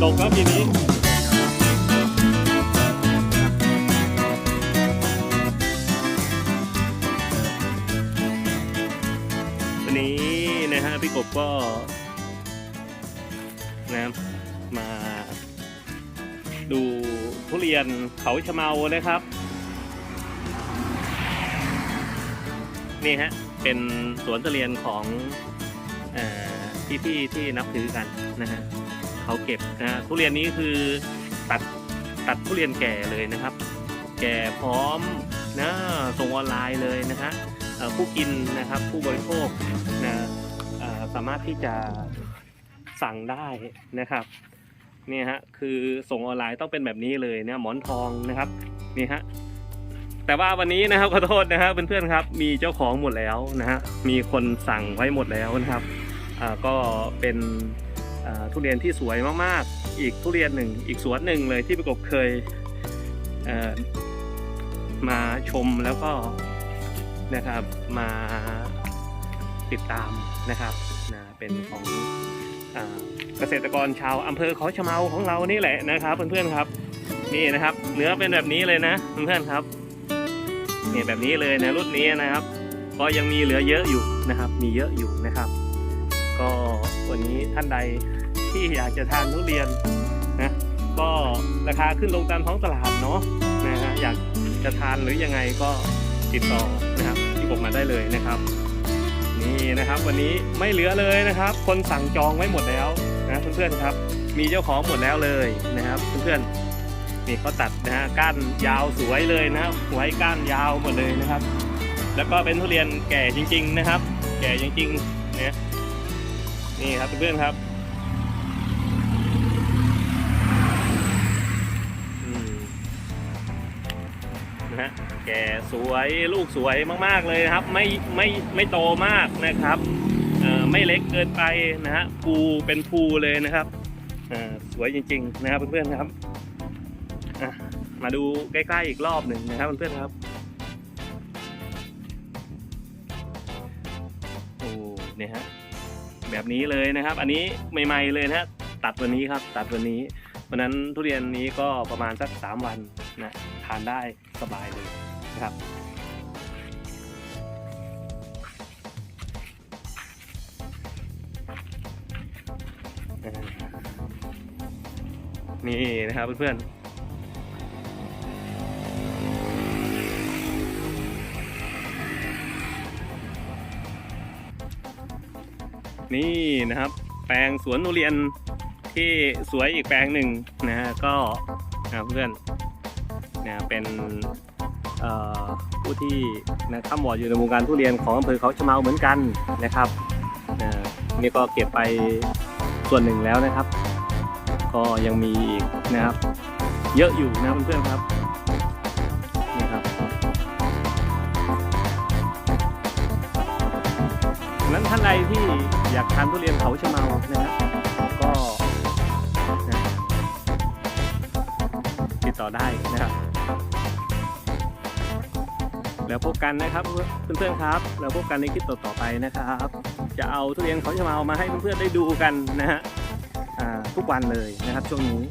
ครับปีนี้วันนี้นะฮะพี่กบก็นะมาดูทุเรียนเขาชะเมานะครับ นี่ฮะ เป็นสวนทุเรียนของเอ่อพี่ๆที่นับถือกันนะฮะ เขาเก็บนะฮะทุเรียนนี้คือตัดตัดทุเรียนแก่เลยนะครับ แก่พร้อมนะส่งออนไลน์เลยนะฮะผู้กินนะครับผู้บริโภคนะสามารถที่จะสั่งได้นะครับนี่ฮะคือส่งออนไลน์ต้องเป็นแบบนี้เลยนะหมอนทองนะครับนี่ฮะแต่ว่าวันนี้นะครับขอโทษนะครับเพื่อนๆครับ มีเจ้าของหมดแล้วนะฮะมีคนสั่งไว้หมดแล้วนะครับอ่าก็เป็น ทุเรียนที่สวยมากๆ อีกทุเรียนหนึ่งอีกสวนหนึ่งเลยที่พี่กบเคยเมาชมแล้วก็นะครับมาติดตามนะครับนะเป็นของอเกษตรกรชาวอำเภอเขาชะเมาของเรานี่แหละนะครับ เพื่อนๆครับนี่นะครับ เนื้อเป็นแบบนี้เลยนะเพื่อนๆครับเนี่ยแบบนี้เลยนะรุ่นนี้นะครับ ก็ยังมีเหลือเยอะอยู่นะครับ มีเยอะอยู่นะครับ ก็ วันนี้ท่านใดที่อยากจะทานทุเรียนนะก็ราคาขึ้นลงตามท้องตลาดเนาะนะฮะอยากจะทานหรือยังไงก็ติดต่อนะครับที่ผมมาได้เลยนะครับ นี่นะครับ วันนี้ไม่เหลือเลยนะครับ คนสั่งจองไว้หมดแล้วนะเพื่อนๆครับ มีเจ้าของหมดแล้วเลยนะครับเพื่อนๆนี่เขาตัดนะฮะก้านยาวสวยเลยนะครับไว้ก้านยาวหมดเลยนะครับ แล้วก็เป็นทุเรียนแก่จริง ๆนะครับ แก่จริงๆเนี่ย นี่ครับเพื่อนครับนะฮะแก่สวยลูกสวยมากๆเลยครับ ไม่ไม่ไม่โตมากนะครับไม่เล็กเกินไปนะฮะภูเป็นภูเลยนะครับสวยจริง ๆ นะครับเพื่อนๆครับมาดูใกล้ๆอีกรอบหนึ่งนะครับเพื่อนๆครับโอ้เนี่ยฮะ แบบนี้เลยนะครับ อันนี้ใหม่ๆเลยนะฮะตัดวันนี้ครับตัดวันนี้วันนั้นทุเรียนนี้ก็ประมาณสักสามวันนะทานได้สบายเลยนะครับนี่นะครับเพื่อนๆ นี่นะครับ แปลงสวนทุเรียนที่สวยอีกแปลงหนึ่งนะฮะก็นะเพื่อนนะเป็นผู้ที่นะข้ามวอดอยู่ในวงการทุเรียนของอำเภอเขาชะเมาเหมือนกันนะครับนะนี่ก็เก็บไปส่วนหนึ่งแล้วนะครับ ก็ยังมีอีกนะครับ เยอะอยู่นะเพื่อนๆครับนี่ครับนั้นท่านใดที่ อยากทานทุเรียนเขาชะเมานะฮะก็นะติดต่อได้นะครับ แล้วพบกันนะครับเพื่อนๆครับ แล้วพบกันในคลิปต่อๆไปนะครับ จะเอาทุเรียนเขาชะเมามาให้เพื่อนๆได้ดูกันนะฮะทุกวันเลยนะครับช่วงนี้